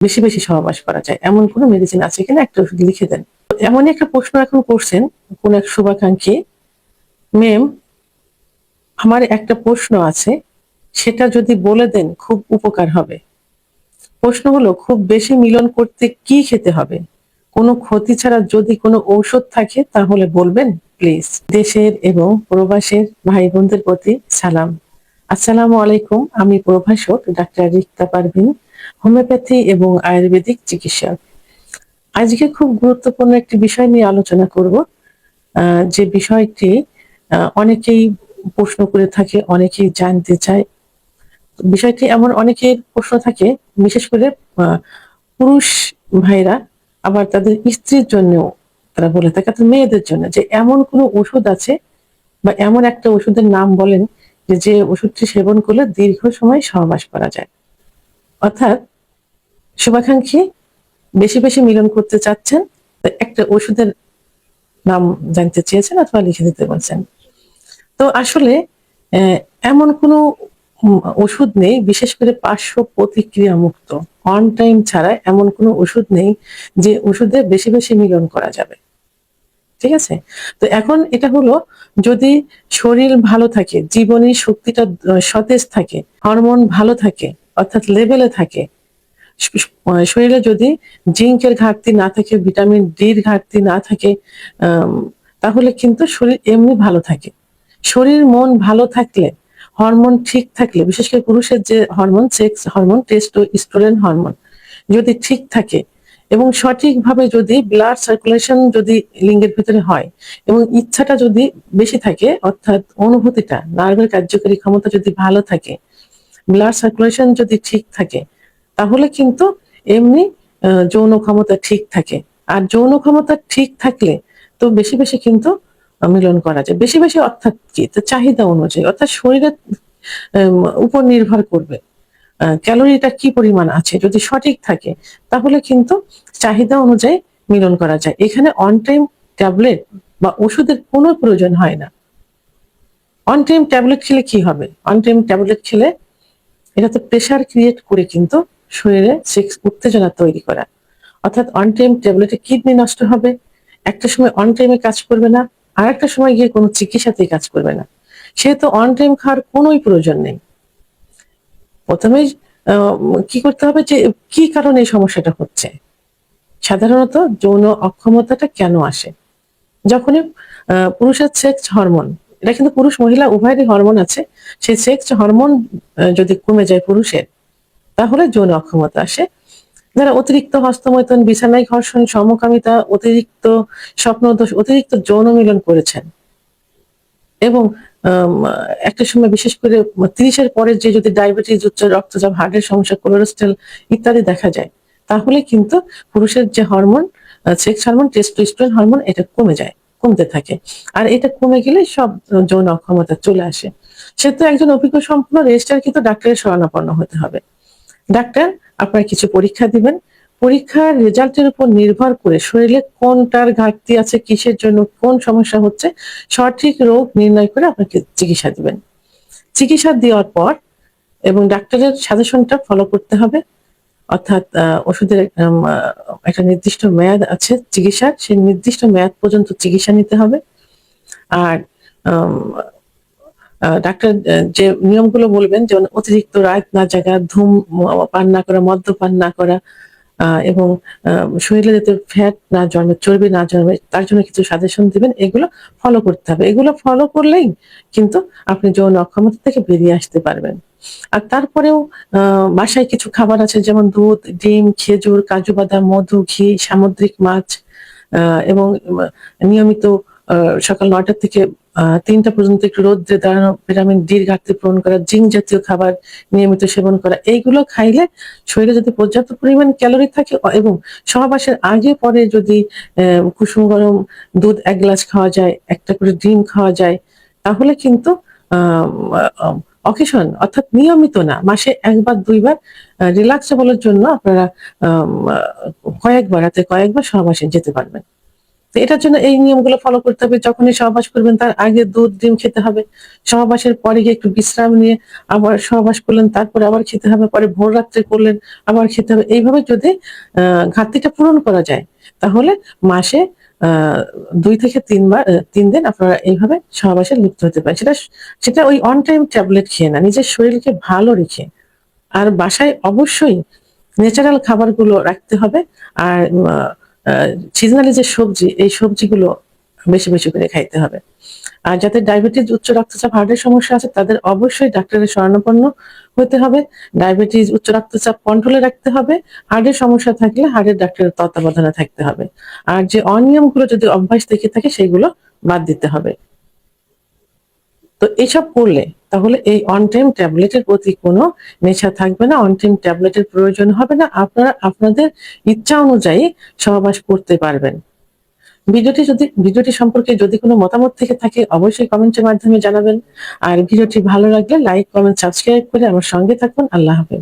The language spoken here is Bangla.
বেশি বেশি সহবাস করা যায়। এমন কোনো মেডিসিন আছে কিনা? একটা ওষুধ লিখে দেন। তো এমনই একটা প্রশ্ন এখন করছেন কোন এক শুভাকাঙ্ক্ষী। মেম আমার একটা প্রশ্ন আছে, সেটা যদি বলে দেন খুব উপকার হবে। প্রশ্ন হলো, খুব বেশি মিলন করতে কি খেতে হবে? কোনো ক্ষতি ছাড়া যদি কোনো ঔষধ থাকে, তাহলে বলবেন প্লিজ দেশের এবং প্রবাসের ভাই বোনদের প্রতি সালাম। আসসালামু আলাইকুম, আমি প্রভাষক ডাক্তার রিক্তা পারভিন। হোমিওপ্যাথি এবং আয়ুর্বেদিক চিকিৎসক আজকে খুব গুরুত্বপূর্ণ একটি বিষয় নিয়ে আলোচনা করব যে বিষয়টি অনেকেই প্রশ্ন করে থাকে, অনেকেই জানতে চায়। বিষয়টি এমন অনেকের প্রশ্ন থাকে, বিশেষ করে পুরুষ ভাইরা, আবার তাদের স্ত্রীর জন্যও তারা বলে থাকে, অর্থাৎ মেয়েদের জন্য, যে এমন কোনো ওষুধ আছে বা এমন একটা ওষুধের নাম বলেন যে ওষুধটি সেবন করলে দীর্ঘ সময় সহবাস করা যায়। অর্থাৎ শুভাকাঙ্ক্ষী বেশি বেশি মিলন করতে চাচ্ছেন একটা ওষুধের নাম জানতে চেয়েছেন অথবা লিখে দিতে বলছেন। তো আসলে এমন কোনো ওষুধ নেই, বিশেষ করে পার্শ্ব প্রতিক্রিয়া মুক্ত। অন টাইম ছাড়া এমন কোনো ওষুধ নেই যে ওষুধে বেশি বেশি মিলন করা যাবে। ঠিক আছে? তো এখন এটা হলো, যদি শরীর ভালো থাকে জীবনী শক্তিটা সতেজ থাকে, হরমোন ভালো থাকে অর্থাৎ লেভেলে থাকে। শরীরে যদি জিঙ্কের ঘাটতি না থাকে ভিটামিন ডির ঘাটতি না থাকে তাহলে কিন্তু শরীর এমনি ভালো থাকে। শরীর মন ভালো থাকলে হরমোন ঠিক থাকলে, বিশেষ করে পুরুষের যে hormone sex hormone testosterone hormone যদি ঠিক থাকে এবং সঠিকভাবে যদি ব্লাড সার্কুলেশন যদি লিঙ্গের ভিতরে হয় এবং ইচ্ছাটা যদি বেশি থাকে, অর্থাৎ অনুভূতিটা নার্ভের কার্যকরী ক্ষমতা যদি ভালো থাকে ব্লাড সার্কুলেশন যদি ঠিক থাকে, তাহলে কিন্তু এমনি যৌন ক্ষমতা ঠিক থাকে। আর যৌন ক্ষমতা ঠিক থাকলে তো বেশি বেশি কিন্তু মিলন করা যায়। বেশি বেশি অর্থাৎ কি? চাহিদা অনুযায়ী। অর্থাৎ শরীরের উপর নির্ভর করবে। ক্যালোরিটা কি পরিমাণ আছে? যদি সঠিক থাকে, তাহলে কিন্তু চাহিদা অনুযায়ী মিলন করা যায়। এখানে অন টাইম ট্যাবলেট বা ওষুধের কোনো প্রয়োজন হয় না। অন টাইম ট্যাবলেট খেলে কি হবে? অন টাইম ট্যাবলেট খেলে এটা তো প্রেশার ক্রিয়েট করে কিন্তু শরীরে সেক্স উত্তেজনা তৈরি করা। অর্থাৎ অন টাইম ট্যাবলেটে কিডনি নষ্ট হবে, একটা সময় অন টাইমে কাজ করবে না, আর একটা সময় গিয়ে কোনো চিকিৎসাতেই কাজ করবে না। সেহেতু অন টাইম খাওয়ার কোনোই প্রয়োজন নেই। প্রথমে কি করতে হবে যে কি কারণে এই সমস্যাটা হচ্ছে? সাধারণত যৌন অক্ষমতাটা কেন আসে? যখনই পুরুষের সেক্স হরমোন এটা কিন্তু পুরুষ মহিলা উভয়েরই হরমোন আছে। সেই সেক্স হরমোন যদি কমে যায় পুরুষের, তাহলে যৌন অক্ষমতা আসে। যারা অতিরিক্ত হস্তমৈথন, বিছানায় ঘর্ষণ, সমকামিতা, অতিরিক্ত স্বপ্নদোষ, অতিরিক্ত যৌন মিলন করেছেন। এবং একটা সময় বিশেষ করে তিরিশের পরে যে যদি ডায়াবেটিস, উচ্চ রক্তচাপ হার্টের সমস্যা কোলেস্ট্রল ইত্যাদি দেখা যায়, তাহলে কিন্তু পুরুষের যে hormone sex hormone testosterone hormone এটা কমে যায়। কমতে থাকে। আর এটা কমে গেলে সব যৌন অক্ষমতা চলে আসে। সে তো একজন অভিজ্ঞ সম্পূর্ণ রেজিস্টার কিন্তু ডাক্তারের শরণাপন্ন হতে হবে। ডাক্তার, আপনার কিছু পরীক্ষা দিবেন। পরীক্ষার রেজাল্টের উপর নির্ভর করে শরীরে কোনটার ঘাটতি আছে, কিসের জন্য কোন সমস্যা হচ্ছে, সঠিক রোগ নির্ণয় করে আপনাকে চিকিৎসা দিবেন। চিকিৎসা দেওয়ার পর এবং ডাক্তারের সাজেশনটা ফলো করতে হবে। অর্থাৎ ওষুধের একটা নির্দিষ্ট মেয়াদ আছে চিকিৎসার সেই নির্দিষ্ট মেয়াদ পর্যন্ত চিকিৎসা নিতে হবে। আর ডাক্তার যে নিয়মগুলো বলবেন, যেমন অতিরিক্ত রাত না জাগা, ধূম, পান না করা, মদ্যপান না করা এবং শরীরে যাতে ফ্যাট না জন্মে, চর্বি না জন্মে, তার জন্য কিছু সাজেশন দিবেন, এগুলো ফলো করতে হবে। এগুলো ফলো করলেই কিন্তু আপনি যৌন অক্ষমতা থেকে বেরিয়ে আসতে পারবেন। আর তারপরেও বাসায় কিছু খাবার আছে, যেমন দুধ, ডিম, খেজুর, কাজু বাদাম, মধু, ঘি, সামুদ্রিক মাছ এবং নিয়মিত সকাল নয়টা থেকে তিনটা পর্যন্ত একটু রোদ্রে দাঁড়ানো, ভিটামিন ডির ঘাটতি পূরণ করা, জিঙ্ক জাতীয় খাবার নিয়মিত সেবন করা, এইগুলো খাইলে শরীরে যদি পর্যাপ্ত পরিমাণ ক্যালোরি থাকে এবং সহবাসের আগে পরে যদি কুসুম গরম দুধ এক গ্লাস খাওয়া যায়, একটা করে ডিম খাওয়া যায়, তাহলে কিন্তু অকেশন অর্থাৎ নিয়মিত না, মাসে একবার, দুইবার রিল্যাক্সেবলের জন্য আপনারা কয়েকবার, রাতে কয়েকবার সহবাসে যেতে পারবেন। এটার জন্য এই নিয়মগুলো ফলো করতে হবে। যখনই সহবাস করবেন, তার আগে দুধ, ডিম খেতে হবে। সহবাসের পরে গিয়ে একটু বিশ্রাম নিয়ে আবার সহবাস করলেন, তারপরে আবার খেতে হবে। পরে ভোর রাত্রে করলেন, আবার খেতে হবে। এইভাবে যদি ঘাটতিটা পূরণ করা যায়, তাহলে মাসে দুই থেকে তিনবার তিন দিন আপনারা এইভাবে সহবাসে লিপ্ত হতে পারেন। সেটা সেটা ওই অন টাইম ট্যাবলেট খেয়ে না। নিজের শরীরকে ভালো রেখে। আর বাসায় অবশ্যই ন্যাচারাল খাবারগুলো রাখতে হবে। আর সিজনালি যে সবজি, এই সবজিগুলো বেশি বেশি করে খাইতে হবে। আর যাদের ডায়াবেটিস উচ্চ রক্তচাপ হার্টের সমস্যা আছে, তাদের অবশ্যই ডাক্তারের শরণাপন্ন হতে হবে। ডায়াবেটিস উচ্চ রক্তচাপ কন্ট্রোলে রাখতে হবে। হার্টের সমস্যা থাকলে হার্টের ডাক্তারের তত্ত্বাবধানে থাকতে হবে। আর যে অনিয়মগুলো যদি অভ্যাস দেখে থাকে, সেগুলো বাদ দিতে হবে। তো এসব করলে তাহলে এই অন টাইম ট্যাবলেটের প্রতি কোনো নেশা থাকবে না অন টাইম ট্যাবলেটের প্রয়োজন হবে না, আপনারা আপনাদের ইচ্ছা অনুযায়ী সহবাস করতে পারবেন। ভিডিওটি যদি, ভিডিওটি সম্পর্কে যদি কোনো মতামত থেকে থাকে, অবশ্যই কমেন্টের মাধ্যমে জানাবেন। আর ভিডিওটি ভালো লাগলে লাইক কমেন্ট সাবস্ক্রাইব করে আমার সঙ্গে থাকুন। আল্লাহ হাফেজ।